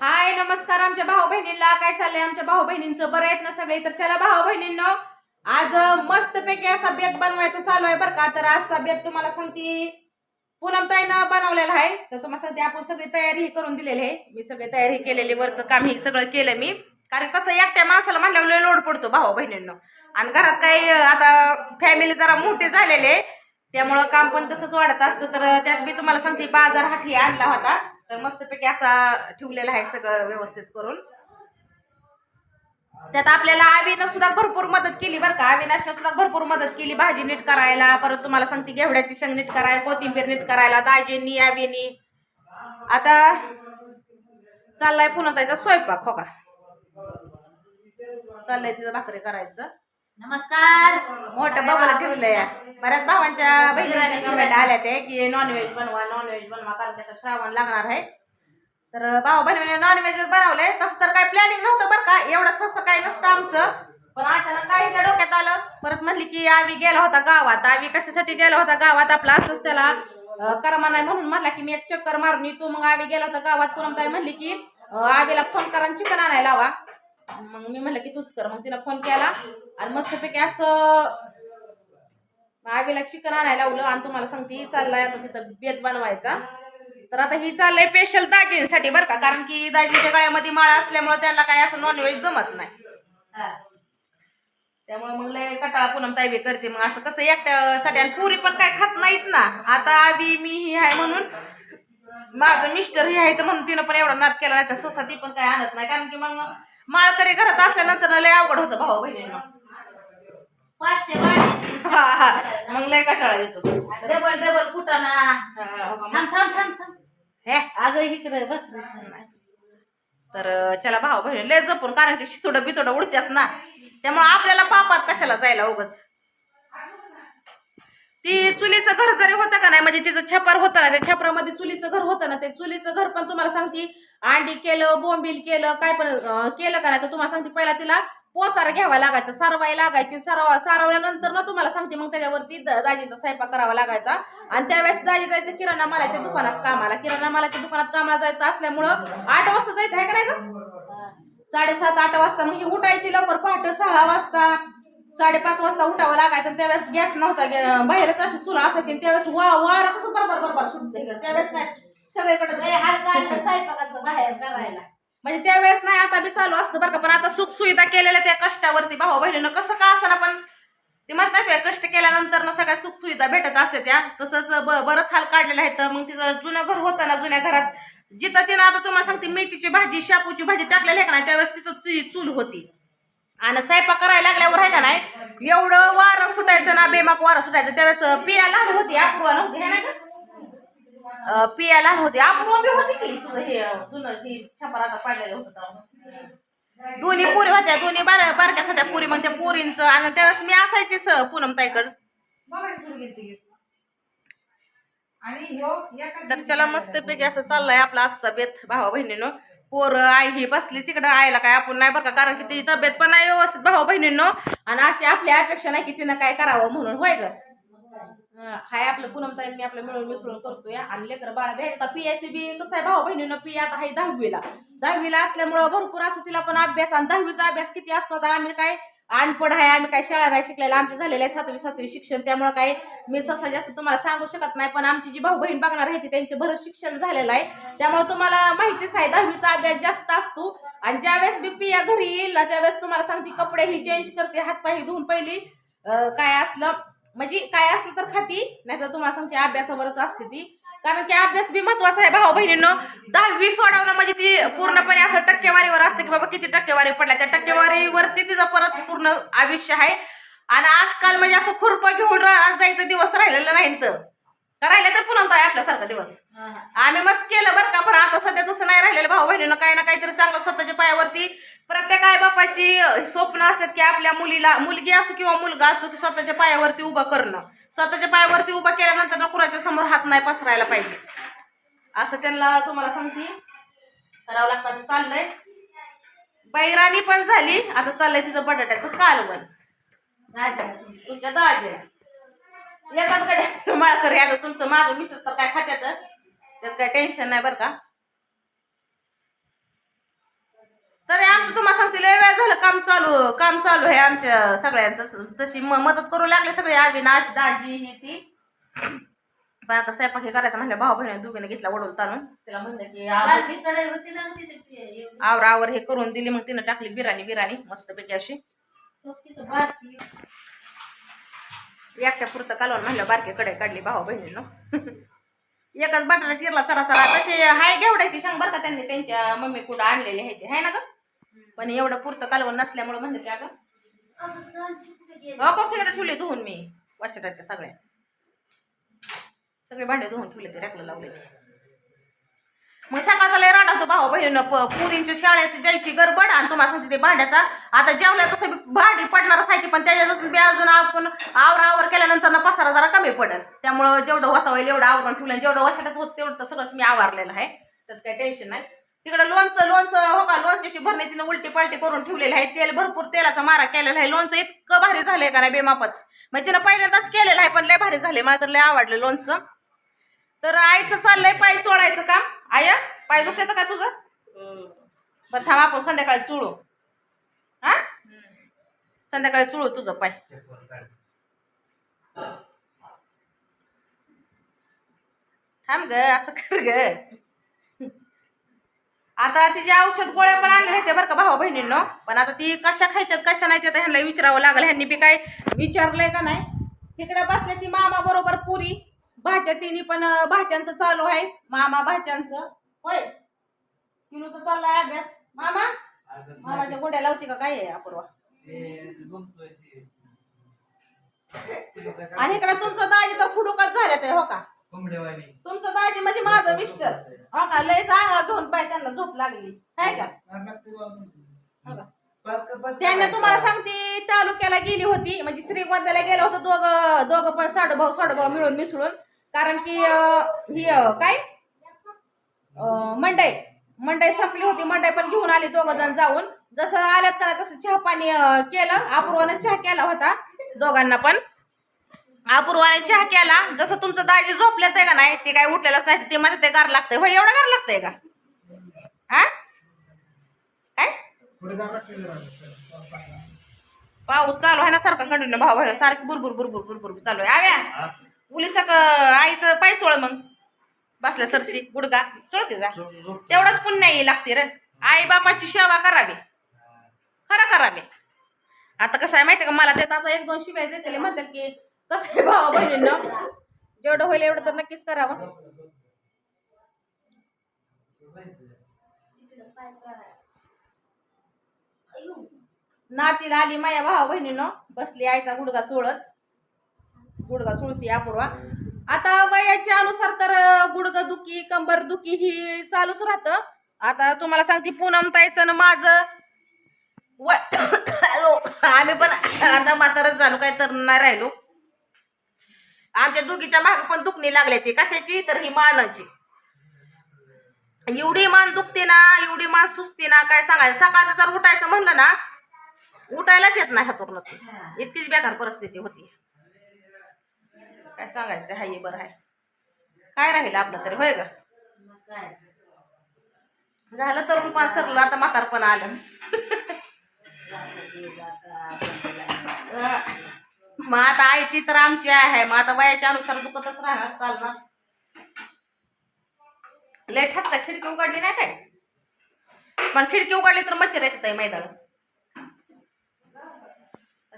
हाय नमस्कार आमच्या भाऊ बहिणींना काय चाललंय आमच्या भाऊ बहिणींचं बरं आहेत ना सगळे? तर चला भाऊ बहिणींनो आज मस्त पैकी असा बेत बनवायचा चालू आहे बरं का. तर आजचा बेत तुम्हाला सांगते. पूनमताईनं बनवलेला आहे. तर तुम्हाला सांगते आपण सगळी तयारी करून दिलेली आहे. मी सगळी तयारी केलेली वरचं काम हे सगळं केलं मी. कारण कसं एकट्या माणसाला म्हटल्यावर लोड पडतो भाऊ बहिणींनो आणि घरात काही आता फॅमिली जरा मोठी झालेले त्यामुळं काम पण तसंच वाढत असतं. तर त्यात मी तुम्हाला सांगते बाजार हाठी आणला होता. तर मस्तपैकी असा ठेवलेला आहे सगळं व्यवस्थित करून. त्यात आपल्याला आवीनं सुद्धा भरपूर मदत केली बरं का. अविनाशनं सुद्धा भरपूर मदत केली. भाजी नीट करायला परत तुम्हाला सांगते घेवड्याची शेंग नीट करायला कोथिंबीर नीट करायला दाजींनी आवीनी. आता चाललाय पुन्हा त्याचा स्वयंपाक हो का? चाललंय तिचं भाकरी करायचं. नमस्कार. मोठं बघायला ठेवलंय. बऱ्याच भावांच्या बहिणीने कमेंट आल्या ते की नॉनव्हेज बनवा नॉनव्हेज बनवा कारण त्याचा श्रावण लागणार आहे. तर भाऊ बहिणीने नॉनव्हेज बनवलंय. तसं तर काय प्लॅनिंग नव्हतं बरं का. एवढं सस्तं काय नसतं आमचं. पण अचानक काही त्या डोक्यात आलं. परत म्हणली की आवी गेला होता गावात. आवी कशासाठी गेला होता गावात? आपला असंच त्याला करमा नाही म्हणून म्हणला की मी एक चक्कर मारून येतो. मग आवी गेला होता गावात. पूनमताई म्हणली की आवीला फोन करा चिकन आणायला लावा. मग मी म्हणलं की तूच कर. मग तिला फोन केला आणि मस्तपैकी असं आवीला चिकन आणायला लावलं आणि तुम्हाला सांगते चाललाय आता तिथं बेत बनवायचा. तर आता ही चाललंय स्पेशल दाजींसाठी बरं का कारण की दाजीच्या गळ्यामध्ये माळा असल्यामुळे त्यांना काही असं नॉनव्हेज जमत नाही. त्यामुळे मग लय कटाळा पुन्हा ताईबी करते. मग असं कसं एकट्यासाठी आणि पुरी पण काय खात नाहीत ना. आता आवी मी ही आहे म्हणून माझं मिस्टर हे आहे तर म्हणून तिनं पण एवढा नाद केला नाही तर ससा ती पण काय आणत नाही. कारण की मग माळकरी घरात असल्यानंतर लय अवघड होतं भाऊ बहिणींना. पाचशे हा हा. मग लय कटाळा येतो. डबल डबल कुटाणा हा, थांब थांब थांब थांब. हे? अगं इकडे बघ. तर अं, चला भाऊ बहिणी लय जपून कारण की शितोडं बितोडं उडत्यात ना. त्यामुळे आपल्याला पापात कशाला जायला उगच? ती चुलीचं घर जरी होतं का नाही म्हणजे तिचं छपर होतं ना त्या छपरामध्ये चुलीचं घर होतं ना ते चुलीचं घर पण तुम्हाला सांगते अंडी केलं बोंबील केलं काय पण केलं करायचं तुम्हाला सांगते पहिला तिला पोतार घ्यावा लागायचा सारवाई लागायची सारवा सारवल्यानंतर ना तुम्हाला सांगते मग त्याच्यावरती दाजीचा स्वयंपाक करावा लागायचा. आणि त्यावेळेस दाजी जायचं किराणा मालाच्या दुकानात कामाला. किराणा मालाच्या दुकानात कामाला जायचं असल्यामुळं आठ वाजता जायचं आहे का नाही का साडेसात आठ वाजता. मग उठायची लवकर पहाटे सहा वाजता. साडेपाच वाजता उठावं लागायचं. त्यावेळेस गॅस नव्हता बाहेरच अशी चुला असायची. त्यावेळेस वा वारा कसं बरोबर बरोबर सुटतं इकडे. त्यावेळेस नाही सगळीकडे लय हलका आणलं स्वयंपाकाचं बाहेर करायला म्हणजे त्यावेळेस नाही आता बी चालू असतं बरं का पण आता सुख सुविधा केलेल्या त्या कष्टावरती भाऊ बहिणीनं कसं का असं पण ते म्हणतात कष्ट केल्यानंतर ना सगळ्या सुख सुविधा भेटत असते त्या. तसंच बरंच हाल काढलेलं आहे तर मग तिचं जुनं घर होतं ना जुन्या घरात जिथं तिनं आता तुम्हाला सांगते मेथीची भाजी शापूची भाजी टाकलेली आहे का नाही त्यावेळेस तिथं ती चूल होती. आणि स्वयंपाक करायला लागल्यावर आहे का नाही एवढं वारं सुटायचं ना बेमाक वारं सुटायचं. त्यावेळेस पिया लहान होती अपूर्वा नव्हती है ना का अं, पिया लहान होती बी होती की? तुझं हे जुनं हे छपर आता पाडलेलं होतं. दोन्ही पुरी होत्या. दोन्ही बार बारक्या सध्या पुरी मग त्या पुरींचं. आणि त्यावेळेस मी असायची स पूनम ताईकड तर चला मस्त पैकी असं चाललंय आपला आजचा बेत भावा बहिणीनं. पोर आई ही बसली तिकडं. आईला काय आपण नाही बरं का? कारण की तिची तब्येत पण नाही व्यवस्थित भावा बहिणींनो. आणि अशी आपली अपेक्षा नाही की तिनं काय करावं म्हणून. होय ग? हाय आपलं पूनम ताईंनी आपलं मिळून मिसळून करतोय. आणि लेकर बाळा आता पियाचे बी कसं आहे भाऊ बहिणीनं? पिया आता आहे दहावीला. दहावीला असल्यामुळं भरपूर असं तिला पण अभ्यास आणि दहावीचा अभ्यास किती असतो? आता आम्ही काय अनपड आहे आम्ही काय शाळा नाही शिकलेला आमचे झालेलं आहे सातवी सातवी शिक्षण. त्यामुळे काय मी सहसा जास्त तुम्हाला सांगू शकत नाही पण आमची जी भाऊ बहीण बघणार आहे ती त्यांचे बरंच शिक्षण झालेलं आहे. त्यामुळे तुम्हाला माहितीच आहे दहावीचा अभ्यास जास्त असतो. आणि ज्यावेळेस बी पिया घरी येईल ना त्यावेळेस तुम्हाला सांगते कपडेही चेंज करते हातपाय धुवून पहिली. काय असलं म्हणजे काय असलं तर खाती नाही तर तुम्हाला सांगते अभ्यासावरच असते ती. कारण की अभ्यास बी महत्त्वाचा आहे भाऊ बहिणींनो. दहावी सोडवणं म्हणजे ती पूर्णपणे असं टक्केवारीवर असते की बाबा किती टक्केवारी पडल्या. त्या टक्केवारीवरती तिचं परत पूर्ण आयुष्य आहे. आणि आजकाल म्हणजे असं खुरपं घेऊन जायचं दिवस राहिलेलं नाही तर राहिलं तर पुन्हा आहे आपल्यासारखा दिवस. आम्ही मस्त केलं बरं का पण आता सध्या तसं नाही राहिलेलं. भाऊ बहिणीनं काही ना काहीतरी चांगलं स्वतःच्या पायावरती प्रत्येक आई बापाची स्वप्न असतात की आपल्या मुलीला मुलगी असो किंवा मुलगा असो की स्वतःच्या पायावरती उभं करणं. स्वतःच्या पायावरती उभं केल्यानंतर ना कुणाच्या समोर हात नाही पसरायला पाहिजे. असं त्यांना तुम्हाला सांगते. करावं लागतं चाललंय. बैराणी पण झाली. आता चाललंय तिचं बटाट्याचं कालवण. तुमच्या दाजे. एकाच कडे माळकरी आता तुमचं माझं मिस्टर तर काय खात्यात? त्यात काय टेन्शन नाही बरं का? चालू काम चालू आहे आमच्या सगळ्यांचं तशी म- मदत करू लागले सगळे अविनाश दाजी ही ती. पण आता स्वयंपाक हे करायचं म्हणलं भाऊ बहिणी दोघीने घेतला वडून ताणून. तिला म्हणलं की आवर. आवर आवर हे करून दिली मग तिनं टाकली बिराणी बिराणी मस्तपैकी अशी. तो तिथं बारकी. एकट्या पुरतं कालवण म्हणलं बारकीकडे काढली भाऊ बहिणीनं. एकच बटाटा चिरला चरा चरा. तसे हाय घेवडायची सांग बरं का त्यांनी त्यांच्या मम्मी कुठं आणलेले आहे ते हाय ना ग? पण एवढं पुरतं कालवण नसल्यामुळे म्हणलं की अगं? हो कोकीकडे ठेवले धुवून मी वाशटाच्या सगळ्या. सगळे भांडे धुवून ठेवले ते रॅकला लावले मग सकाळचा लय राडा होतो भाऊ बहिणीनं प- पुरींच्या शाळेत जायची गडबड आणि तुम्हाला सांगते ते भांड्याचा. आता जेवल्या तसं भांडी पडणारच आहे ती पण त्याच्यातून बी अजून आपण आवर आवर केल्यानंतर ना पसारा जरा कमी पडेल. त्यामुळं जेवढं होता होईल एवढं आवरण ठेवलं जेवढं वाशटाचं होतं तेवढं तर सगळंच मी आवारलेलं आहे. त्यात काही टेन्शन नाही. तिकडं लोणचं लोणचं हो का? लोणच्याची भरणी तिनं उलटी पालटी करून ठेवलेली आहे. तेल भरपूर तेलाचा मारा केलेला आहे. लोणचं इतकं भारी झालंय का नाही बेमापच? मग तिनं पहिल्यांदाच केलेलं आहे पण लय भारी झाले मला तर लय आवडलं लोणचं. तर आईचं चाललंय पाय चोळायचं का आया पाय दुखते का तुझं? बरं थांब आपण संध्याकाळी चुळू. हा? संध्याकाळी चुळू तुझं पाय. थांब ग असं कर ग. आता तिचे औषध गोळ्या पण आणले होते बरं का भाऊ बहिणींनो. पण आता ती कशा खायच्यात कशा नाही ते आता ह्यांना विचारावं लागलं. ह्यांनी बी काय विचारलंय का नाही? तिकडे बसले ती मामा बरोबर पुरी. भाच्या तिन्ही पण अं, भाच्यांचं चालू आहे. मामा भाच्यांचं होय? किलोचा चाललाय अभ्यास. मामा? मामाच्या गोड्या लावते का? काय अपूर्वा? आणि इकडे तुमचं दाजी तर फुडुकच झाले ते हो का? तुमचं दाजी म्हणजे माझं मिस्टर. हो का? लय चांगला घेऊन पाय भूक लागली. आहे का? त्यांना तुम्हाला सांगते तालुक्याला गेली होती म्हणजे श्रीगोंद्याला गेलं होतं दोघं दोघं पण साडूभाऊ साडूभाऊ मिळून मिसळून. कारण की ही काय? मंडई. मंडई संपली होती मंडई पण घेऊन आली दोघं जण जाऊन. जसं आल्यात का तसं चहा पाणी केलं. अपूर्वाने चहा केला होता दोघांना पण. अपूर्वाने चहा केला. जसं तुमचं दाजी झोपल्यात आहे का नाही ते काय उठलेलंच नाही ते मध्ये ते गार लागतंय. हो एवढं गार लागतंय का? हा? काय? पाऊस चालू आहे ना सारखा कंटिन्यू भाव आहे सारखी बुरबुर बुरबुर बुरबुर चालू आहे. आव्या उली सक आईचं पाय चोळ मग. बसल्या सरशी गुडगा चोळते जा. तेवढंच पुण्य लागते रे. आई बापाची सेवा करावी. खरं करावी. आता कसं आहे माहिती का मला त्यात आता एक दोन शिव्या देते म्हणतात की कसं आहे भाऊ बहिणींना जेवढं होईल एवढं तर नक्कीच करावं. नातीला आली माया भावा बहिणीनं. बसली आईचा गुडगा चोळत. गुडगा चोळती अपूर्वा. आता वयाच्या अनुसार तर अं, गुडघं दुखी कंबर दुखी ही चालूच राहतं. आता तुम्हाला सांगते पूनम ताईचं ना माझं. वय आम्ही पण आता म्हातारच झालो काय तर नाही राहिलो. आमच्या दुखीच्या माग पण दुखणी लागले ती कशाची? तर ही मानाची. एवढी मान दुखते ना एवढी मान सुचते ना काय सांगायचं? सकाळचं जर उठायचं म्हणलं ना उठायलाच येत नाही हातून इतकीच बेकार परिस्थिती होती. काय सांगायचं? हाय हे बरं आहे काय राहील आपलं तरी? होय ग? झालं तरुण पण सरलं आता म्हातारपण आलं. मग आता आई ती तर आमची आहे मग आता वयाच्या अनुसार दुखतच राहणार चालणार. लय ठसका खिडकी उघडली नाही काय? पण खिडकी उघडली तर मच्छर येतात मैदान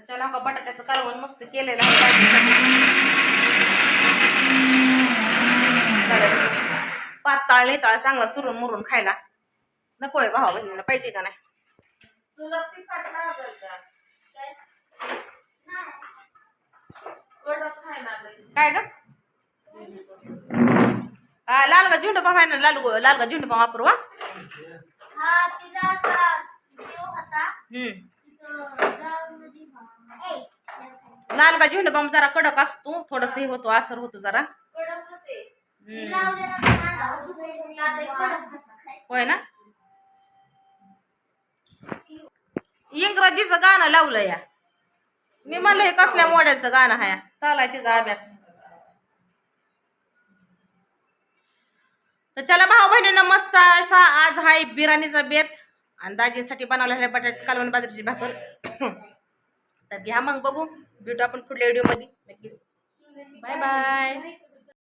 चला का बटाट्याचं कालवण मस्त केलेलं आहे. पाताळ नेताळ चांगला चुरून मुरून खायला. नको आहे भावा बहिणीला पाहिजे का नाही? काय ग? हा लाल गा झुंड आहे ना लाल गो- लाल गा झुंड वापरू हा? हा, तिला आता देव होता. हम्म. तिथं जाऊनमध्ये भा- लाल गा झुंड जरा कडक असतो थोडस हे होतो असर होतो जरा. होय ना? इंग्रजीचं गाणं लावलं या. मी म्हणलं हे कसल्या मोड्याचं गाणं आहे चालाय तिचा अभ्यास. तर चला भाऊ बहिणींना मस्त असा आज हाय बिर्याणीचा बेत आणि दाजींसाठी बनवलेल्या बटाट्याची कालवण बाजरीची भाकर. तर घ्या मग बघू. भेटू आपण पुढल्या व्हिडिओमध्ये. नक्की. Bye bye